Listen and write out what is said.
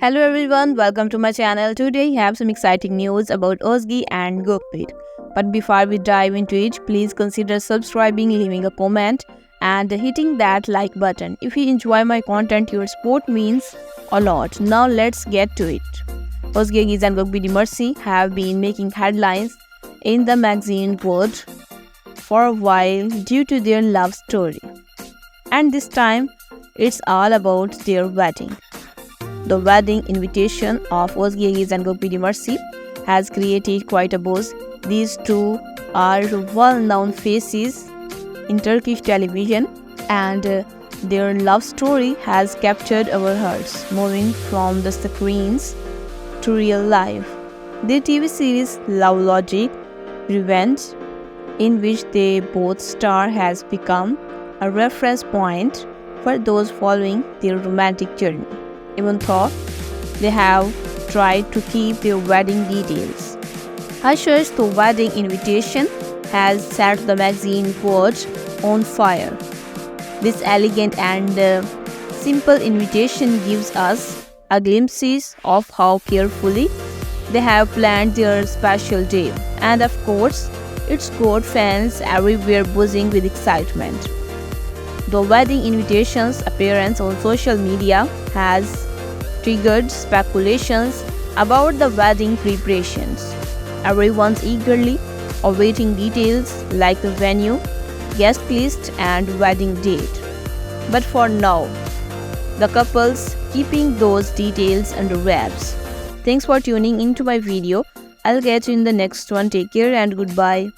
Hello everyone, welcome to my channel. Today I have some exciting news about Ozgi and Gokpit. But before we dive into it, please consider subscribing, leaving a comment and hitting that like button. If you enjoy my content, your support means a lot. Now let's get to it. Ozgi and Gokpit Mercy have been making headlines in the magazine world for a while due to their love story. And this time, it's all about their wedding. The wedding invitation of Ozgi Aziz and Gokpidi Mercy has created quite a buzz. These two are well-known faces in Turkish television and uh, their love story has captured our hearts, moving from the screens to real life. Their TV series Love Logic Revenge, in which they both star, has become a reference point for those following their romantic journey even though they have tried to keep their wedding details. Hush's the wedding invitation has set the magazine world on fire. This elegant and uh, simple invitation gives us a glimpse of how carefully they have planned their special day. And of course, it's got fans everywhere buzzing with excitement. The wedding invitation's appearance on social media has triggered speculations about the wedding preparations. Everyone's eagerly awaiting details like the venue, guest list, and wedding date. But for now, the couple's keeping those details under wraps. Thanks for tuning into my video. I'll get you in the next one. Take care and goodbye.